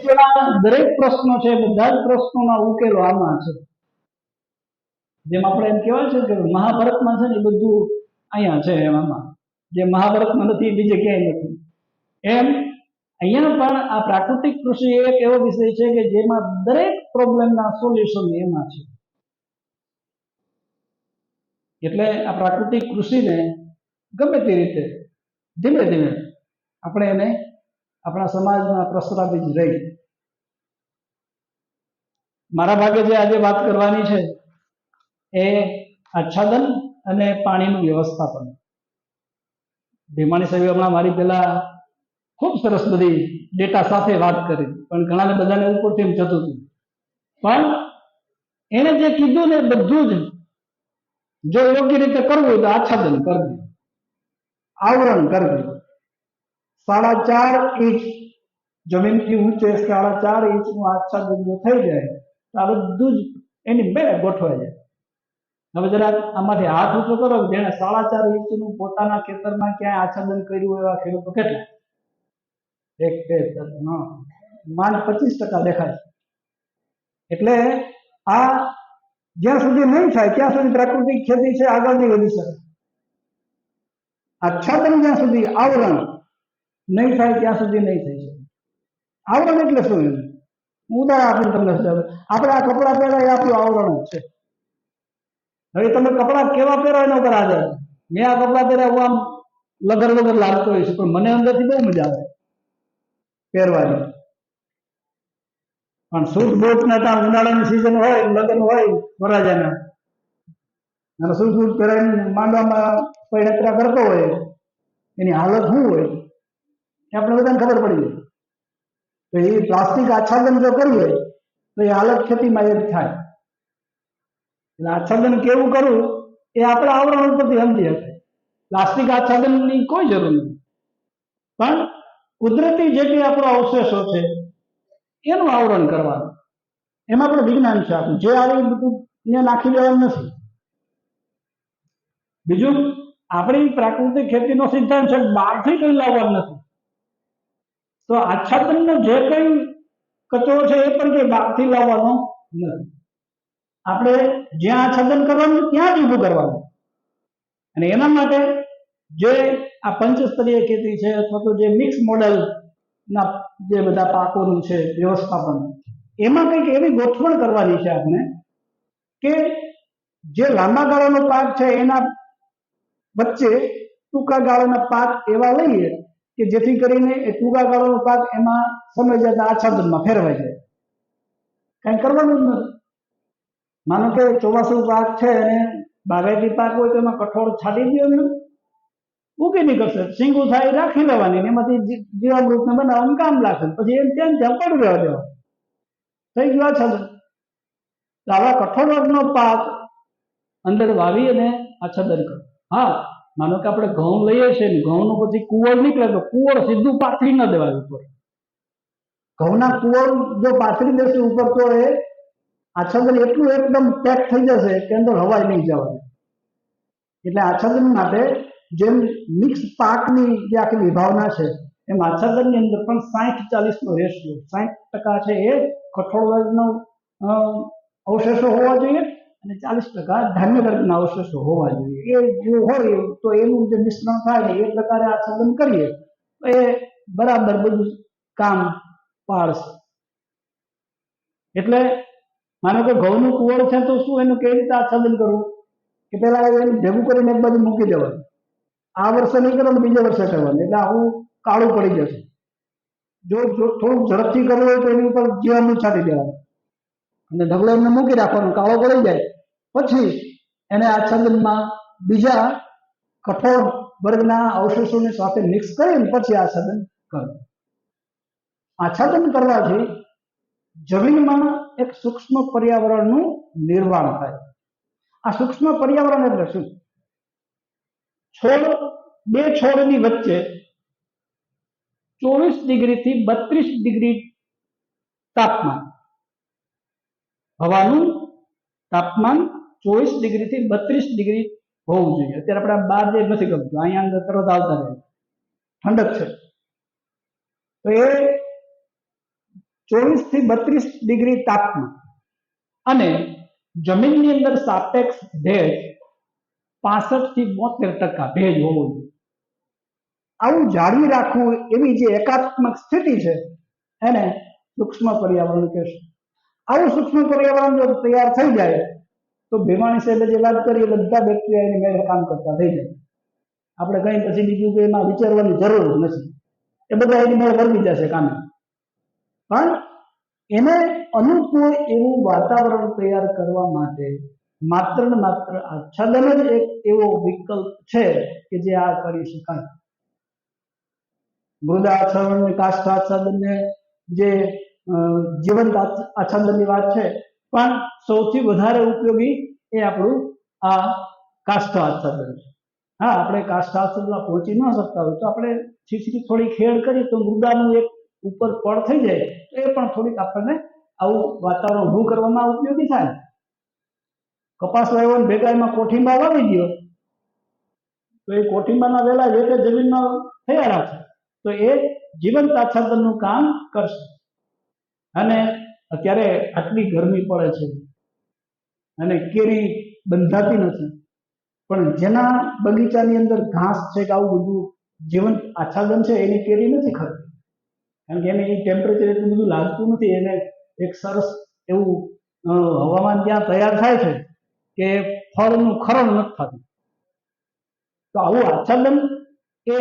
વિશ્વના દરેક પ્રશ્નો છે બધા જ પ્રશ્નોના ઉકેલો આમાં છે. જેમ આપણે એમ કહેવાય છે કે મહાભારતમાં છે ને બધું અહીંયા છે એમાં જે મહાભારતમાં નથી, બીજે ક્યાંય નથી. એમ અહીંયા પણ આ પ્રાકૃતિક કૃષિ એક એવો વિષય છે કે જેમાં દરેક પ્રોબ્લેમના સોલ્યુશન એમાં છે. એટલે આ પ્રાકૃતિક કૃષિને ગમે તે રીતે ધીમે ધીમે આપણે એને આપણા સમાજમાં પ્રસરાવી જ રહી. મારા ભાગે જે આજે વાત કરવાની છે, એ આચ્છાદન અને પાણીનું વ્યવસ્થાપન. ભીમાણી સાહેબે હમણાં મારી પહેલા ખૂબ સરસ બધી ડેટા સાથે વાત કરી, પણ ઘણાને બધાને ઉપરથી એમ જતું હતું. પણ એને જે કીધું ને બધું જ જો યોગ્ય રીતે કરવું તો આચ્છાદન કરવું. આવરણ કરવું. સાડા ચાર ઇંચ જમીનથી ઊંચે સાડા ચાર ઇંચનું આચ્છાદન બિંદુ થઈ જાય, તો આ બધું જ એની બે ગોઠવાઈ જાય હવે જરા આમાંથી હાથ ઊંચો કરો જેને સાડા ચાર ઇંચનું પોતાના ખેતરમાં ક્યાંય આચ્છાદન કર્યું એવા ખેડૂતો કેટલા? એક, બે માન પચીસ ટકા દેખાય એટલે આ જ્યાં સુધી નહીં થાય, ત્યાં સુધી પ્રાકૃતિક ખેતી છે આગળ નહીં વધી શકે. આચ્છાદન જ્યાં સુધી આવરણ નહીં થાય ત્યાં સુધી નહીં થઈ શકે. આવરણ એટલે શું હું ઉદાહરણ આપીને તમને સમજાવું. આપણે આ કપડાં પહેરા એ આપણું આવરણ જ છે. હવે તમે કપડાં કેવા પહેરો એના ઉપર આધાર? મેં આ કપડાં પહેર્યા, હું આમ લગર વગર લાગતો હોય છે, પણ મને અંદરથી બહુ મજા આવે પહેરવાની. પણ સૂટ બૂટ ના ત્યાં ઉનાળાની સિઝન હોય, લગ્ન હોય વરાજાના અને સૂટ બૂટ પહેરાવીને માંડવામાં કોઈ યાત્રા કરતો હોય, એની હાલત શું હોય? એ આપણે બધાને ખબર પડી ગઈ. તો એ પ્લાસ્ટિક આચ્છાદન જો કરીએ, તો એ અલગ ખેતીમાં એ થાય. એટલે આચ્છાદન કેવું કરવું, એ આપણે આવરણ ઉપરથી સમજી હશે. પ્લાસ્ટિક આચ્છાદનની કોઈ જરૂર નથી. પણ કુદરતી જે કંઈ આપણો અવશેષો છે, એનું આવરણ કરવાનું. એમાં પણ વિજ્ઞાન છે આપણું. જે આવી બધું નાખી દેવાનું નથી. બીજું, આપણી પ્રાકૃતિક ખેતીનો સિદ્ધાંત છે બહારથી કંઈ લાવવાનું નથી. તો આચ્છાદનનો જે કંઈ કચરો છે એ પણ કંઈ બહારથી લાવવાનો નથી. આપણે જ્યાં આચ્છાદન કરવાનું ત્યાં જ ઊભું કરવાનું. અને એના માટે જે આ પંચસ્તરીય ખેતી છે અથવા તો જે મિક્સ મોડેલ ના જે બધા પાકોનું છે, વ્યવસ્થાપન, એમાં કંઈક એવી ગોઠવણ કરવાની છે આપણે કે જે લાંબા ગાળાનો પાક છે એના વચ્ચે ટૂંકા ગાળાના પાક એવા લઈએ કે જેથી કરીને એ ટૂંકા ગાળાનો પાક એમાં સમય જતા આચ્છાદનમાં ફેરવાઈ જાય. કંઈ કરવાનું જ નથી. માનો કે ચોમાસું પાક છે અને બાગાયતી પાક હોય તો એમાં કઠોળ છાંટી દો ને ઉગી નીકળશે. સિંગું થાય રાખી લેવાની એમાંથી જીવામૃતને બનાવવાનું કામ લાગશે. પછી એમ ત્યાં ત્યાં પડી રહેવા દેવા થઈ ગયું આચ્છાદન આવા કઠોળ વર્ગનો પાક અંદર વાવી અને આચ્છાદન કરો. હા. માનો કે આપણે ઘઉં લઈએ છીએ ને, ઘઉંનું પછી કુવર નીકળે તો કુવર સીધું પાથરી ન દેવાય ઉપર. ઘઉંના કુવર જો પાથરી દેશે ઉપર તો એ આચ્છાદન એટલું એકદમ પેક થઈ જશે કે અંદર હવાય નહીં જવાની. એટલે આચ્છાદન માટે જેમ મિક્સ પાકની જે આખી વિભાવના છે, એમ આચ્છાદનની અંદર પણ સાઠ ચાલીસનો રેશિયો સાઠ ટકા છે એ કઠોળ વર્ગનો અવશેષો હોવા જોઈએ અને ચાલીસ ટકા ધાન્ય વર્ગના અવશેષો હોવા જોઈએ. એ જો હોય તો એનું જે મિશ્રણ થાય ને એ પ્રકારે આચ્છાદન કરીએ. તો એ બરાબર બધું કામ પાડશે એટલે માનો કે ઘઉંનું કુવળ છે તો શું એનું કેવી રીતે આચ્છાદન કરવું? કે પેલા એને ભેગું કરીને એક બાજુ મૂકી દેવાનું. આ વર્ષે નહીં કરો બીજા વર્ષે કરવાનું. એટલે આવું કાળું પડી જશે. જો જો થોડુંક ઝડપથી કરવું હોય તો એની ઉપર જીવન છાંટી દેવાનું. અને ઢગલો એમને મૂકી રાખવાનો, કાળો ગળી જાય. પછી એને આચ્છાદનમાં બીજા કઠોળ વર્ગના અવશેષોની સાથે મિક્સ કરીને પછી આચ્છાદન કરવું. આચ્છાદન કરવાથી જમીનમાં એક સૂક્ષ્મ પર્યાવરણનું નિર્માણ થાય. આ સૂક્ષ્મ પર્યાવરણ એટલે શું? છોડ, બે છોડની વચ્ચે ચોવીસ ડિગ્રીથી બત્રીસ ડિગ્રી તાપમાન. હવાનું તાપમાન ચોવીસ ડિગ્રીથી બત્રીસ ડિગ્રી હોવું જોઈએ. અત્યારે આપણે બહાર જે નથી ગમતું અહીંયા અંદર તરત આવતા રહે. ઠંડક છે. તો એ ચોવીસથી બત્રીસ ડિગ્રી તાપમાન. અને જમીનની અંદર સાપેક્ષ ભેજ પાસઠથી બોતેર ટકા ભેજ હોવો જોઈએ. આવું જાળવી રાખવું એવી જે એકાત્મક સ્થિતિ છે, એને સૂક્ષ્મ પર્યાવરણ કહેશે. આવું સૂક્ષ્મ પર્યાવરણ જો તૈયાર થઈ જાય, તો ભીમાણી સાહેબે જે વાત કરી બધા બેક્ટેરિયા એની મેળે કામ કરતા થઈ જાય. આપણે કઈ પછી બીજું કે એમાં વિચારવાની જરૂર નથી. એ બધા એની મેળે વર્ગી જશે કામે. પણ એને અનુકૂળ એવું વાતાવરણ તૈયાર કરવા માટે માત્ર ને માત્ર આચ્છાદન જ એક એવો વિકલ્પ છે કે જે આ કરી શકાય. મૃદા આચ્છાદન કાષ્ઠ આચ્છાદન ને જે જીવંત આચ્છ- આચ્છાદનની વાત છે. પણ સૌથી વધારે ઉપયોગી એ આપણું આ કાષ્ઠ આચ્છાદન છે. હા, આપણે કાષ્ઠ આચ્છાદનમાં પહોંચી ન શકતા હોય તો આપણે છીછરી થોડી ખેડ કરી તો મૃદાનું એક ઉપર પડ થઈ જાય. તો એ પણ થોડીક આપણને આવું વાતાવરણ ઊભું કરવામાં ઉપયોગી થાય. કપાસ વાવ્યો ભેગા એમાં કોઠીંબા વાવી ગયો તો એ કોઠીંબાના વેલા જે તે જમીનમાં થયા છે તો એ જીવંત આચ્છાદનનું કામ કરશે. અને અત્યારે આટલી ગરમી પડે છે અને કેરી બંધાતી નથી. પણ જેના બગીચાની અંદર ઘાસ છે કે આવું બધું જીવન આચ્છાદન છે, એની કેરી નથી ખાતી. કારણ કે એને એ ટેમ્પરેચર એટલું બધું લાગતું નથી, એને એક સરસ એવું હવામાન ત્યાં તૈયાર થાય છે કે ફળનું ખરણ નથી થતું. તો આવું આચ્છાદન એ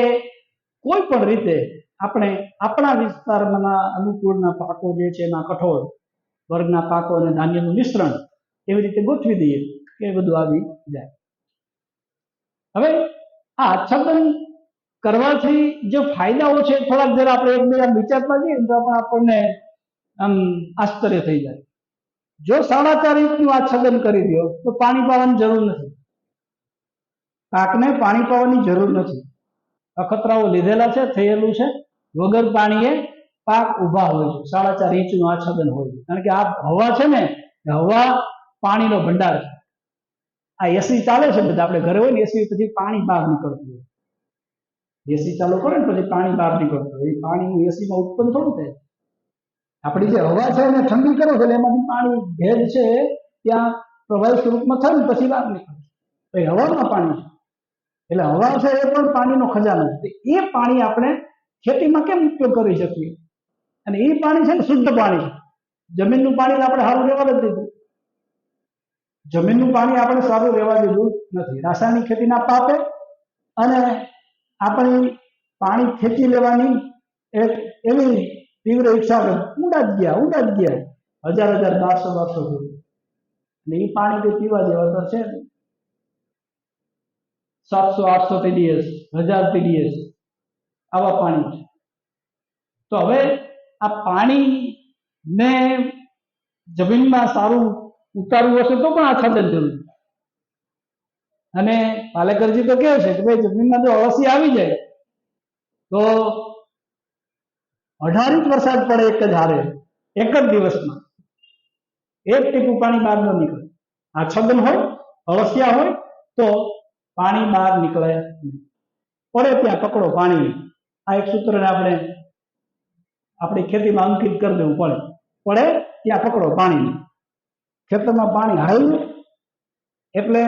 કોઈ પણ રીતે આપણે આપણા વિસ્તારના અનુકૂળના પાકો જે છે એના કઠોળ, વર્ગના પાકો અને ધાન્યનું મિશ્રણ એવી રીતે ગોઠવી દઈએ કે એ બધું આવી જાય. હવે આ આચ્છાદન કરવાથી જે ફાયદાઓ છે થોડાક જરા આપણે એકબીજા વિચારતા જઈએ તો પણ આપણને આમ આશ્ચર્ય થઈ જાય. જો સાડા ચાર ઇંચનું આચ્છાદન કરી દો, તો પાણી પાવાની જરૂર નથી. પાકને પાણી પાવાની જરૂર નથી. અખતરાઓ લીધેલા છે, થયેલું છે. વગર પાણીએ પાક ઊભા હોય છે. સાડા ચાર ઇંચનું આચ્છાદન હોય છે. કારણ કે આ હવા છે ને હવા પાણીનો ભંડાર છે. આ એસી ચાલે છે બધા આપણે ઘરે હોય ને એસી પછી પાણી બહાર નીકળતું હોય. એસી ચાલુ કરે ને, પછી પાણી બહાર નીકળતું હોય. એ પાણી એસીમાં ઉત્પન્ન થોડું થાય. આપણી જે હવા છે એને ઠંડી કરે છે એમાંથી પાણી ભેજ છે, ત્યાં પ્રવાહી સ્વરૂપમાં થાય ને, પછી બહાર નીકળે તો હવામાં પાણી છે. એટલે હવા છે એ પણ પાણીનો ખજાનો છે. એ પાણી આપણે ખેતીમાં કેમ ઉપયોગ કરી શકીએ? અને એ પાણી છે ને શુદ્ધ પાણી જમીનનું પાણી આપણે સારું રહેવા જ દીધું. જમીનનું પાણી આપણે સારું રહેવા દીધું નથી. રાસાયણિક ખેતીના પાપે અને આપણી પાણી ખેંચી લેવાની એક એવી તીવ્ર ઈચ્છા ઊંડા જ ગયા, ઊંડા જ ગયા. હજાર હજાર બારસો બારસો સુધી એ પાણી તો પીવા જેવા તો છે સાતસો આઠસો ટીડીએસ હજાર ટીડીએસ આવા પાણી છે. તો હવે આ પાણી ને જમીનમાં સારું ઉતારવું હશે તો પણ આચ્છાદન જરૂર અને પાલેકરજી તો કહે છે કે ભાઈ જમીનમાં જો અળસી આવી જાય તો અઢાર ઇંચ વરસાદ પડે એક જ હારે, એક જ દિવસમાં. એક ટીપું પાણી બહાર ન નીકળે. આચ્છાદન હોય, અળસિયા હોય તો પાણી બહાર નીકળે. પડે ત્યાં પકડો પાણી. આ એક સૂત્રને આપણે, આપણી ખેતીમાં અંકિત કરી દેવું પડે. પડે ત્યાં પકડો પાણી ખેતરમાં પાણી હાલ્યું એટલે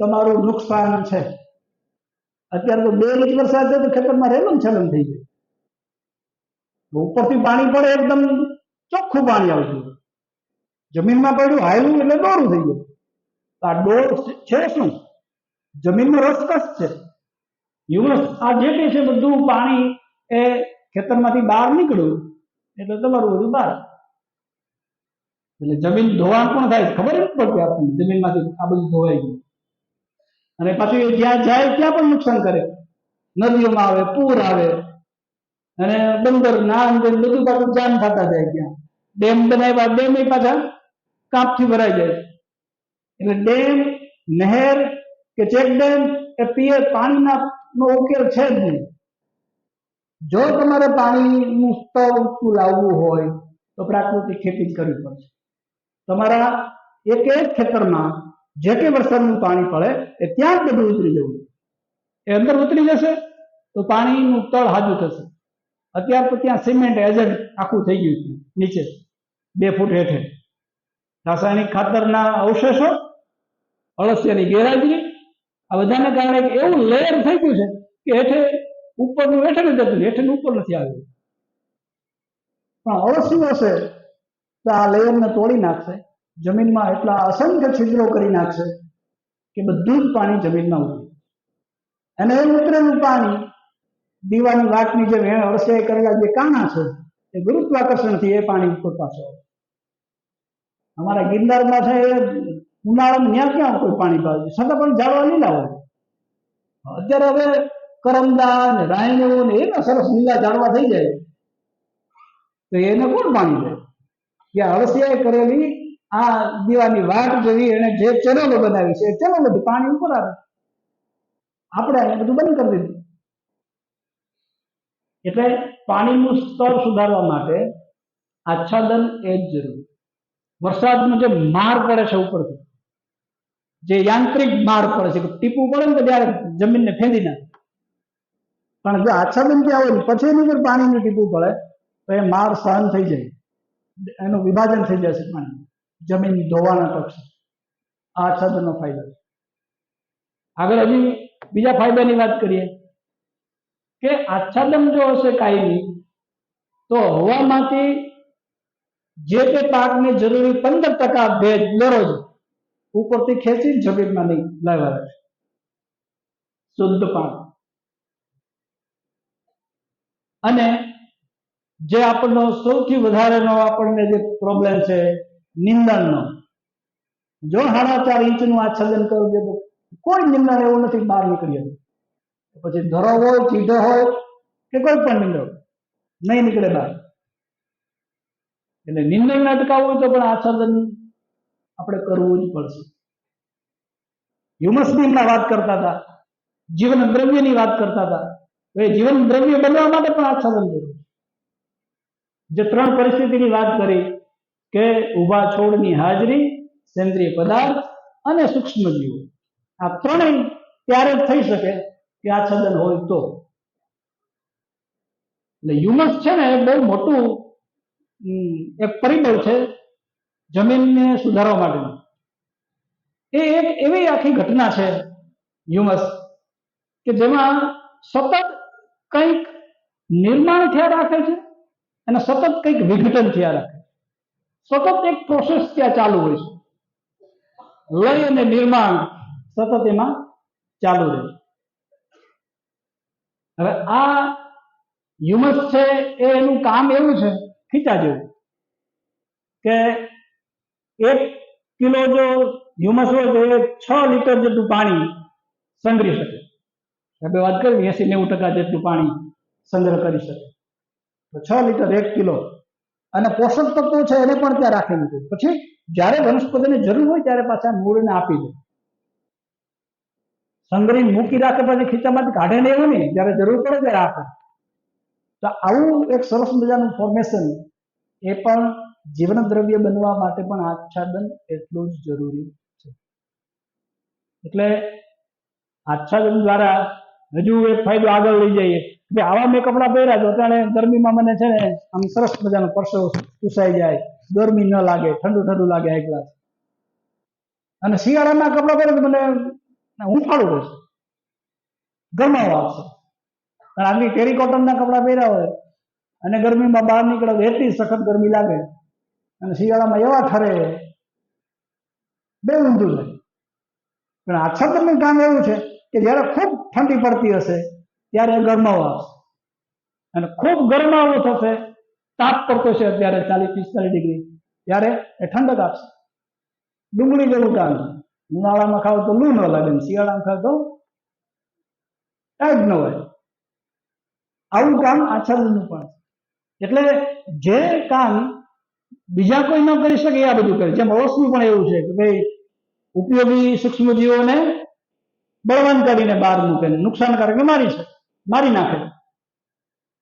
તમારું નુકસાન છે. અત્યારે તો બે ઇંચ વરસાદ છે તો ખેતરમાં રેલમ છેલમ થઈ જાય. ઉપરથી પાણી પડે એકદમ ચોખ્ખું પાણી આવતું જમીનમાં પડ્યું હાયલું એટલે દોરું થઈ ગયું આ ડોર છે શું? જમીનમાં રસકસ છે. હ્યુમસ આ જે કંઈ છે બધું પાણી એ ખેતરમાંથી બહાર નીકળ્યું, એટલે તમારું બધું બહાર. એટલે જમીન ધોવાણ પણ થાય ખબર જ પડતી આપણને, જમીનમાંથી આ બધું ધોવાઈ ગયું. અને પાછું એ જ્યાં જાય ત્યાં પણ નુકસાન કરે. નદીઓમાં આવે, પૂર આવે, અને બંદર ના અંદર બધું પાછું જામ થતા જાય ત્યાં. ડેમ બનાવ્યા, ડેમ પાછા કાપથી ભરાઈ જાય એટલે ડેમ, નહેર કે ચેક ડેમ એ પીએ પાણીના નો ઉકેલ છે જ નહીં. જો તમારે પાણીનું સ્તર ઊંચું લાવવું હોય, તો પ્રાકૃતિક ખેતી કરવી પડશે. તમારા એક એક ખેતરમાં જે કે વરસાદનું પાણી પડે, એ ત્યાં જ બધું ઉતરી જવું એ અંદર ઉતરી જશે, તો પાણીનું તળ હાજુ થશે. અત્યાર તો ત્યાં સિમેન્ટ એજન્ટ આખું થઈ ગયું છે, નીચે. બે ફૂટ હેઠે રાસાયણિક ખાતરના અવશેષો, અળસિયાની ગેરહાજરી આ બધાને કારણે એવું લેયર થઈ ગયું છે કે હેઠે ઉપરનું, હેઠે જ જતું હેઠે ઉપર નથી આવ્યું. પણ અવશ્ય હશે? તો આ લેયરને તોડી નાખશે. જમીનમાં એટલા અસંખ્ય છિદ્રો કરી નાખશે કે બધું જ પાણી જમીનમાં ઉતરે અને એ ઉતરેલું પાણી દીવાની વાટની જે વેણ અળસિયાએ કરેલા જે કાણા છે, એ ગુરુત્વાકર્ષણથી એ પાણી ઉપર પાછો. અમારા ગિરનારમાં છે એ ઉનાળામાં ત્યાં ક્યાં કોઈ પાણી પાવે છે છતાં પણ ઝાડવા લીલા હોય. અત્યારે હવે કરમદા ને રાયણો ને એના સરસ લીલા ઝાડવા થઈ જાય. તો એને કોણ પાણી દે? કે અળસિયાએ કરેલી આ દીવાની વાટ જેવી એને જે ચેનલો બનાવી છે, એ ચેનલો પાણી ઉપર આવે. આપણે એને બધું બંધ કરી દીધું. એટલે પાણીનું સ્તર સુધારવા માટે આચ્છાદન એ જ જરૂરી. વરસાદનો જે માર પડે છે ઉપરથી જે યાંત્રિક માર પડે છે ટીપું પડે ને ત્યારે જમીનને ફેંદી નાખે. પણ જો આચ્છાદન ત્યાં હોય ને પછી એની ઉપર પાણીનું ટીપું પડે તો એ માર સહન થઈ જાય. એનું વિભાજન થઈ જશે પાણી. જમીન ધોવાના ટકશે આ આચ્છાદનનો ફાયદો છે. આગળ હજી બીજા ફાયદાની વાત કરીએ કે આચ્છાદન જો હશે કાયમી તો હવામાંથી જે તે પાકને જરૂરી પંદર ટકા ભેજ દરરોજ ઉપરથી ખેંચીને જમીનમાં નહીં લાવ્યા રહેશે શુદ્ધ પાણી અને જે આપણનો સૌથી વધારેનો આપણને જે પ્રોબ્લેમ છે, નિંદણનો. જો સાડા ચાર ઇંચનું આચ્છાદન કરવું છે તો કોઈ નિંદણ એવું નથી બહાર નીકળી પછી ધરો હોય ચીધો હોય કે કોઈ પણ નિંદણ નહીં નીકળે બહાર. એટલે નિંદણ અટકાવવું તો પણ આચ્છાદન આપણે કરવું જ પડશે. હ્યુમસ વાત કરતા હતા. જીવન દ્રવ્યની વાત કરતા હતા. એ જીવન દ્રવ્ય બનવા માટે પણ આચ્છાદન જરૂર જે ત્રણ પરિસ્થિતિની વાત કરી કે ઊભા છોડની હાજરી, સેન્દ્રિય પદાર્થ અને સૂક્ષ્મ જીવો આ ત્રણેય ત્યારે જ થઈ શકે કે આચ્છાદન હોય તો. એટલે હ્યુમસ છે ને બહુ મોટું એક પરિબળ છે જમીનને સુધારવા માટેનું. એ એક એવી આખી ઘટના છે હ્યુમસ કે જેમાં સતત કંઈક નિર્માણ થયા રાખે છે અને સતત કંઈક વિઘટન થયા રાખે સતત એક પ્રોસેસ ત્યાં ચાલુ હોય છે. લય અને નિર્માણ સતત એમાં ચાલુ રહે છે. હવે આ હ્યુમસ છે, એ એનું કામ એવું છે, ખીચા જેવું, કે એક કિલો જો હ્યુમસ હોય તો એ છ લીટર જેટલું પાણી સંગ્રહી શકે. આપણે વાત કરી, એસી નેવું ટકા જેટલું પાણી સંગ્રહ કરી શકે. તો છ લીટર એક કિલો. અને પોષક તત્વો છે એને પણ ત્યાં રાખી દીધું પછી જ્યારે વનસ્પતિને જરૂર હોય ત્યારે પાછા મૂળને આપી દે. સંગ્રહી મૂકી રાખે પછી ખીચામાંથી કાઢે ને એવું નહીં. જ્યારે જરૂર પડે ત્યારે આપે. તો આવું એક સરસ મજાનું ફોર્મેશન એ પણ જીવન દ્રવ્ય બનવા માટે પણ આચ્છાદન એટલું જ જરૂરી છે. એટલે આચ્છાદન દ્વારા હજુ એક ફાયદો આગળ લઈ જઈએ. કે આવા મેં કપડાં પહેર્યા તો અત્યારે ગરમીમાં મને છે ને આમ સરસ મજાનો પરસો ચૂસાઈ જાય. ગરમી ન લાગે, ઠંડુ ઠંડુ લાગે એક ગ્લાસ. અને શિયાળાના કપડાં પહેરે તો મને હુંફાળું રહેશે ગરમાવો આવશે. પણ આટલી ટેરી કોટનના કપડાં પહેર્યા હોય અને ગરમીમાં બહાર નીકળે એટલી સખત ગરમી લાગે. અને શિયાળામાં એવા ઠરે બે ઊંધું જાય પણ આચ્છાદનનું કામ એવું છે કે જ્યારે ખૂબ ઠંડી પડતી હશે, ત્યારે ગરમાવો આવશે. અને ખૂબ ગરમાવો થશે, તાપ પડતો છે અત્યારે ચાલીસ પિસ્તાલીસ ડિગ્રી, ત્યારે એ ઠંડક આપશે. ડુંગળી જેવું કામ ઉનાળામાં ખાવ તો લૂ ન લાગે શિયાળામાં ખાવ તો જ ન હોય. આવું કામ આચ્છાદનનું પણ એટલે જે કામ બીજા કોઈ ન કરી શકે આ બધું કરે. જેમ ઓસનું પણ એવું છે કે ભાઈ ઉપયોગી સૂક્ષ્મજીવોને બળવાન કરીને બહાર મૂકે નુકસાનકારક મારી છે મારી નાખે.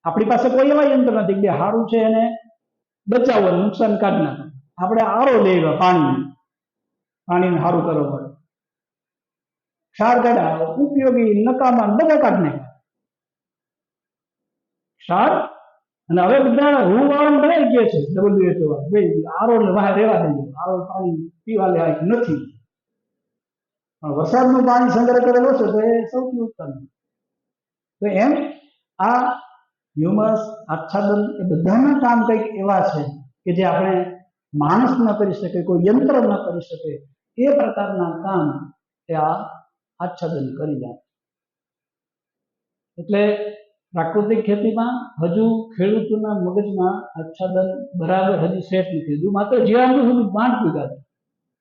આપણી પાસે કોઈ એવા યંત્ર નથી કે સારું છે એને બચાવો નુકસાન કાઢી નાખે. આપણે આરો લેવા પાણી પાણીને. સારું કરવું પડે. ક્ષાર કાઢા ઉપયોગી નકામા બધા કાઢી ક્ષાર અને હવે બધા રૂ વાળા બનાવી ગયા છે ડબલ્યુએચઓ ભાઈ આરો ને બહાર રહેવા દેજો. આરો પાણી પીવા લેવાય નથી. પણ વરસાદનું પાણી સંગ્રહ કરેલો છે, તો એ સૌથી ઉત્તમ તો એમ આ હ્યુમસ આચ્છાદન એ બધાના કામ કંઈક એવા છે કે જે આપણે માણસ ન કરી શકે, કોઈ યંત્ર ન કરી શકે, એ પ્રકારના કામ એ આ આચ્છાદન કરી જાય એટલે પ્રાકૃતિક ખેતીમાં હજુ ખેડૂતોના મગજમાં આચ્છાદન બરાબર હજી સેટ નથી. હજુ માત્ર જીવામૃત હજુ પાંચ વીઘા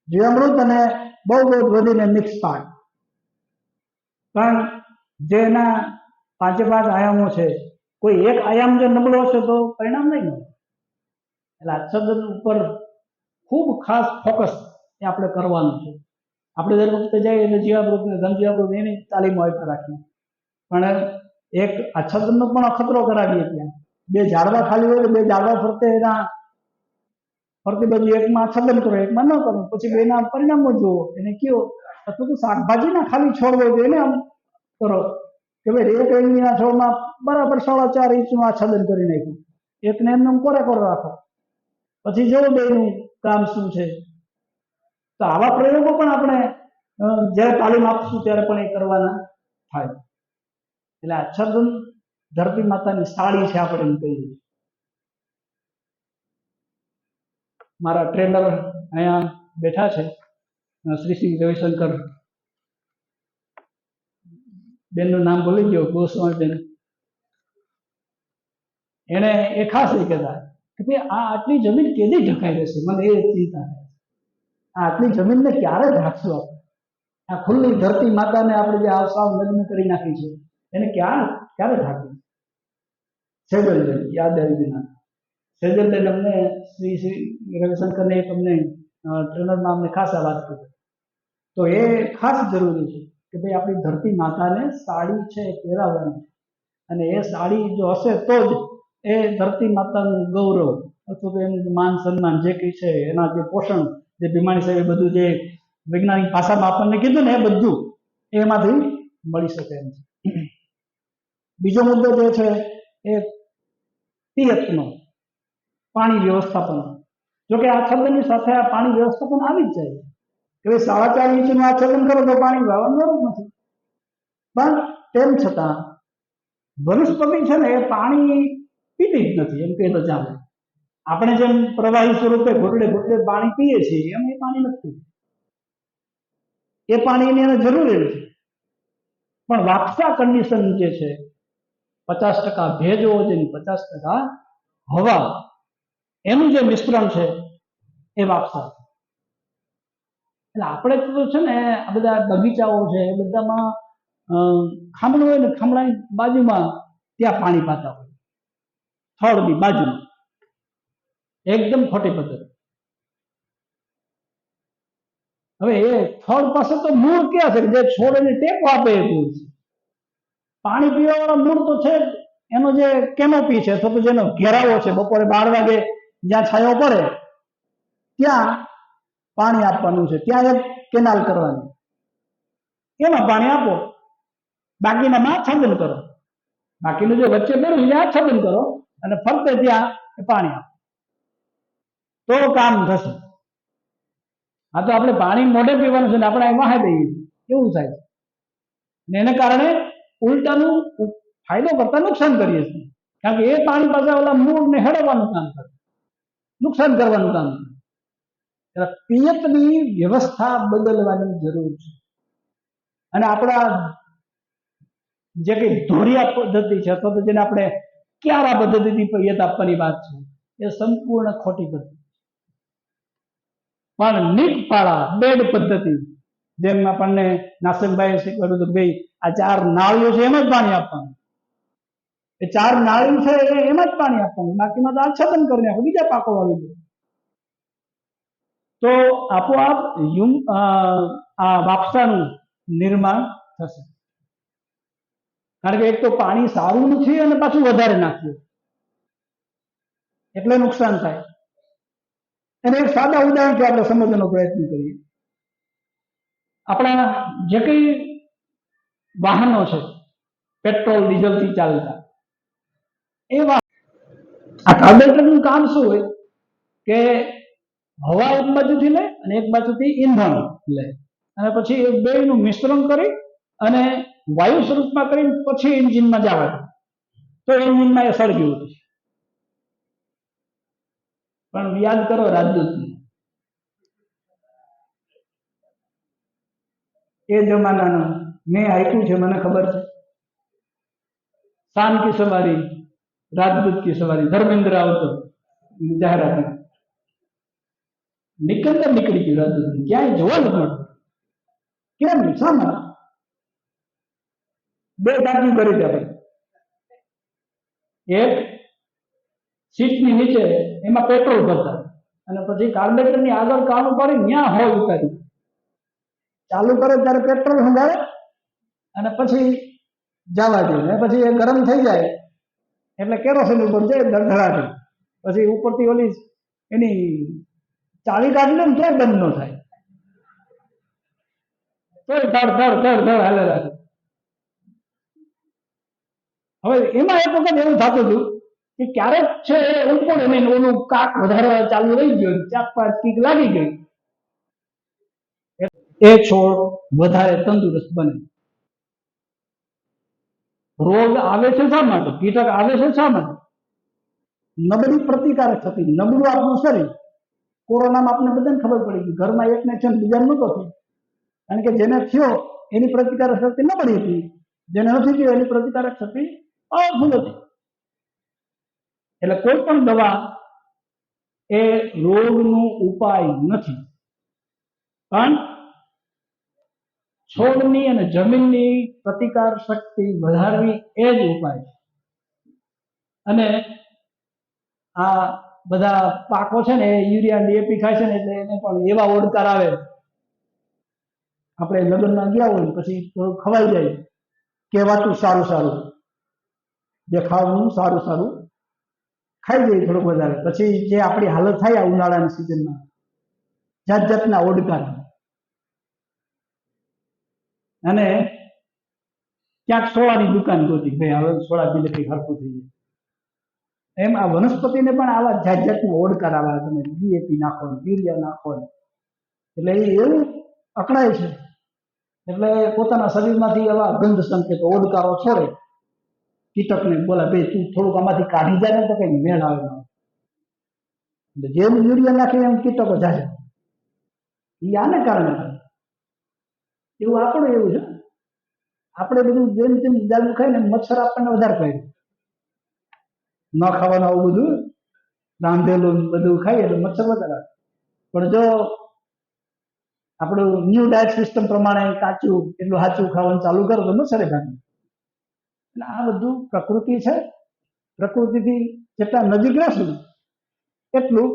જીવામૃત અને બહુ બહુ વધીને મિક્સ પાક. પણ જેના પાંચે પાંચ આયામો છે, કોઈ એક આયામ જો નબળો હશે તો પરિણામ નહીં મળે. એટલે આચ્છાદન ઉપર ખૂબ ખાસ ફોકસ એ આપણે કરવાનું છે. આપણે દર વખતે જઈએ એટલે જીવામૃત ને ધન જીવામૃત એની તાલીમ આપી રાખીએ. પણ એક આચ્છાદનનો પણ અખતરો કરાવીએ ત્યાં. બે ઝાડવા ખાલી હોય બે ઝાડવા ફરતે એના, ફરતી બાજુ એકમાં આચ્છાદન કરો, એકમાં ન કરો. પછી બેના પરિણામો જુઓ. એને કયો અથવા તો શાકભાજીના ખાલી છોડ હોય એને આમ કરો. કે ભાઈ એક ઇંચના છોડમાં બરાબર સાડા ચાર ઇંચનું આચ્છાદન કરી નાખ્યું. એકને એમને કોરે કોરે રાખો. પછી જોવું બેનું કામ શું છે. તો આવા પ્રયોગો પણ આપણે જ્યારે તાલીમ આપશું ત્યારે પણ એ કરવાના થાય. એટલે આચ્છાદન ધરતી માતાની સાડી છે આપણે એમ કહીએ મારા ટ્રેનર અહીંયા બેઠા છે. શ્રી શ્રી રવિશંકર. બેનનું નામ ભૂલી ગયો ગોસ્વામી બેન એને એ ખાસ એ કહેતા કે ભાઈ, આ આટલી જમીન કેદી ઢકાઈ રહેશે? મને એ ચિંતા આ આટલી જમીનને ક્યારે ઢાંકશું? આપણે આ ખુલ્લી ધરતી માતાને આપણે જે આ સાવ લગ્ન કરી નાખી છે. એને ક્યાં ક્યારે થાકી સેજલબેન યાદ આવી વિના સેજલબેન અમને શ્રી શ્રી રવિશંકરને અમને ટ્રેનરમાં અમને ખાસ આ વાત કરી. તો એ ખાસ જરૂરી છે કે ભાઈ આપણી ધરતી માતાને સાડી છે પહેરાવવાની. અને એ સાડી જો હશે તો જ એ ધરતી માતાનું ગૌરવ અથવા તો એનું માન સન્માન જે કંઈ છે એના જે પોષણ, જે ભીમાણી સાહેબ બધું જે વૈજ્ઞાનિક ભાષામાં આપણને કીધું ને એ બધું એમાંથી મળી શકે એમ છે. બીજો મુદ્દો જે છે એ પિયતનો, પાણી વ્યવસ્થાપન જોકે આચ્છાદનની સાથે આ પાણી વ્યવસ્થાપન આવી જ જાય. કે ભાઈ સાડા ચાર ઇંચનું આચ્છાદન કરો તો પાણી વાવવાનું જરૂર નથી. પણ તેમ છતાં વનસ્પતિ છે ને એ પાણી પીતી જ નથી, એમ કહે તો ચાલે. આપણે જેમ પ્રવાહી સ્વરૂપે ઘૂંટડે ઘૂંટડે પાણી પીએ છીએ, એમ એ પાણી નથી. એ પાણીની એને જરૂર છે પણ વાપસા કન્ડિશન જે છે પચાસ ટકા ભેજ હોવો જોઈએ પચાસ ટકા હવા. એનું જે મિશ્રણ છે એ વાપસા એટલે આપણે તો છે ને આ બધા બગીચાઓ છે એ બધામાં ખામણું હોય ને ખામણાની બાજુમાં ત્યાં પાણી પાતા હોય. થળની બાજુમાં. એકદમ ખોટી પદ્ધતિ. હવે એ થળ પાસે તો મૂળ ક્યાં છે? જે છોડને ટેકો આપે એ છે. પાણી પીવાવાળા મૂળ તો છે. એનો જે કેનોપી છે, અથવા તો જેનો ઘેરાવો છે, બપોરે બાર વાગે જ્યાં છાયો પડે, ત્યાં પાણી આપવાનું છે. ત્યાં એક કેનાલ કરવાની. એમાં પાણી આપો. બાકીનામાં આચ્છાદન કરો. બાકીનું જે વચ્ચે બેરું ત્યાં આચ્છાદન કરો અને ફરતે ત્યાં પાણી આપો. તો કામ થશે. આ તો આપણે પાણી મોઢે પીવાનું છે ને આપણે વાહે દઈએ એવું થાય છે. એને કારણે ઉલટાનું ફાયદો કરતા નુકસાન કરીએ છીએ. કારણ કે એ પાણી પાસે ઓલા મૂળને હેડવાનું કામ કરે. નુકસાન કરવાનું કામ કરે. પિયતની વ્યવસ્થા બદલવાની જરૂર છે. અને આપણા જે કઈ ધોરિયા પદ્ધતિ છે, અથવા તો જેને આપણે ક્યારા પદ્ધતિથી પિયત આપવાની વાત છે, એ સંપૂર્ણ ખોટી પદ્ધતિ પણ નીટ પાળા બેડ પદ્ધતિ જેમ આપણને નાસિકભાઈએ શીખવાડ્યું હતું ભાઈ, આ ચાર નાળીઓ છે એમ જ પાણી આપવાનું. એ ચાર નાળીઓ છે એ એમાં જ પાણી આપવાનું. બાકીમાં તો આચ્છાદન કરી નાખો, બીજા પાકો વાવી દો. તો આપોઆપ યુમ આ વાપસાનું નિર્માણ થશે. કારણ કે એક તો પાણી સારું નથી અને પાછું વધારે નાખ્યું એટલે નુકસાન થાય. એને એક સાદા ઉદાહરણથી આપણે સમજવાનો પ્રયત્ન કરીએ. આપણા જે કંઈ વાહનો છે, પેટ્રોલ, ડીઝલથી ચાલતા, એ આ કાર્બોરેટરનું કામ શું હોય? કે હવા એક બાજુથી લે અને એક બાજુથી ઈંધણ લે. અને પછી એ બેયનું મિશ્રણ કરી અને વાયુ સ્વરૂપમાં કરીને પછી એન્જિનમાં જવા તો એન્જિનમાં એ સળગ્યું. હતું પણ યાદ કરો, રાજદૂતને. એ જમાનાનો. મેં આપ્યું છે, મને ખબર છે. શાન કી સવારી રાજદૂત કી સવારી, ધર્મેન્દ્ર આવતો જાહેરાત નિકંદર નીકળી ગયું રાજદૂત ક્યાંય જોવા નથી કેમ? શા માટે બે ટાંકી કરી દે આપણે એક સીટની નીચે, એમાં પેટ્રોલ ભરતા. અને પછી કાર્બેટરની આગળ કામ ઉપાડી ત્યાં હોય ઉતારી. ચાલુ કરે ત્યારે પેટ્રોલ સંભાળે અને પછી જવા દે. પછી એ ગરમ થઈ જાય એટલે કેરોસીન ઉપર જાય ધડધડાટી પછી ઉપરથી ઓલી એની ચાલી કાઢી લે ને તોય બંધ ન થાય. તોય ધડ ધડ ધડ ધડ હાલે હવે એમાં એક વખત એવું થતું હતું કે ક્યારેક છે એ ઉપર એને ઓલું કાક વધારે ચાલુ રહી ગયો. ચાર પાંચ કીક લાગી ગઈ. એ છોડ વધારે તંદુરસ્ત બને. રોગ આવે છે શા માટે? કીટક આવે છે શા માટે? નબળી પ્રતિકારક શક્તિ નબળું આપણું શરીર. કોરોનામાં આપણે બધાને ખબર પડી ગઈ, ઘરમાં એકને છે બીજા નહોતો થયો. કારણ કે જેને થયો, એની પ્રતિકારક શક્તિ નબળી હતી. જેને નથી થયો, એની પ્રતિકારક શક્તિ પાવરફુલ હતી. એટલે કોઈ પણ દવા એ રોગનું ઉપાય નથી. પણ છોડની અને જમીનની પ્રતિકાર શક્તિ વધારવી એ જ ઉપાય છે. અને આ બધા પાકો છે ને યુરિયા ડીએપી ખાય છે ને, એટલે એને પણ એવા ઓડકાર આવે. આપણે લગ્નમાં ગયા હોય પછી થોડું ખવાઈ જાય. કહેવાતું સારું સારું. જે ખાવાનું સારું સારું ખાઈ જઈએ થોડુંક વધારે. પછી જે આપણી હાલત થાય આ ઉનાળાની સિઝનમાં જાત જાતના ઓડકાર. અને ક્યાંક સોળાની દુકાન ગોતી. ભાઈ, હવે સોળા પીલે હરકું થઈ જાય. એમ આ વનસ્પતિને પણ આવા જાત જાતના ઓડકાર આવા. તમે ડીએપી નાખો યુરિયા નાખો એટલે એ એવું અકળાય છે. એટલે પોતાના શરીરમાંથી એવા ગંધ સંકેતો, ઓડકારો છોડે કીટકને બોલા, ભાઈ, તું થોડુંક આમાંથી કાઢી જાય ને તો કઈ મેળ આવે એટલે જેમ યુરિયા નાખે એમ કીટકો જાય એ આને કારણે એવું આપણું એવું છે. આપણે બધું જેમ તેમ દાદુ ખાય ને મચ્છર આપણને વધારે ખાય ન ખાવાનું આવું બધું, રાંધેલું બધું ખાઈએ એટલે મચ્છર વધારે પણ જો આપણું ન્યૂ ડાયટ સિસ્ટમ પ્રમાણે કાચું, એટલું સાચું ખાવાનું ચાલુ કરો તો મચ્છરે ભાગે એટલે આ બધું પ્રકૃતિ છે. પ્રકૃતિથી જેટલા નજીક રહેશું એટલું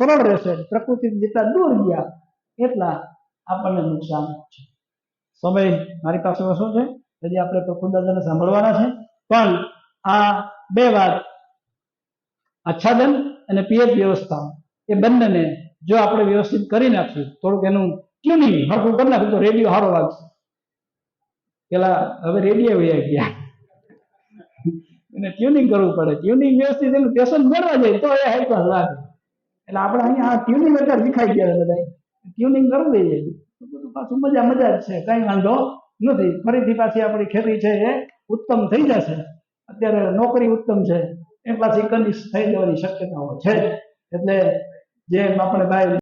સરળ રહેશે. પ્રકૃતિ જેટલા દૂર ગયા, એટલા આપણને નુકસાન છે. સમય મારી પાસે શું છે? હજી આપણે પ્રફુલ્લદાદાને સાંભળવાના છે. પણ આ બે વાત આચ્છાદન અને પિયત વ્યવસ્થા એ બંનેને જો આપણે વ્યવસ્થિત કરી નાખશું થોડુંક એનું ટ્યુનિંગ હરખું કરી નાખ્યું તો રેડિયો સારો લાગશે પેલા હવે રેડિયો વયા ગયા. એને ટ્યુનિંગ કરવું પડે. ટ્યુનિંગ વ્યવસ્થિત એનું પેશન મળવા જાય તો એ હાઈ લાગે. એટલે આપણે અહીંયા આ ટ્યુનિંગ અત્યારે શીખાઈ ગયા બધા ટ્યુનિંગ કરવું દઈએ. બધું પાછું મજા મજા જ છે. કઈ વાંધો નથી. ફરીથી પાછી આપણી ખેતી છે એ ઉત્તમ થઈ જશે. અત્યારે નોકરી ઉત્તમ છે. એ પાછી કનિષ્ઠ થઈ જવાની શક્યતાઓ છે. એટલે જેમ આપણે ભાઈ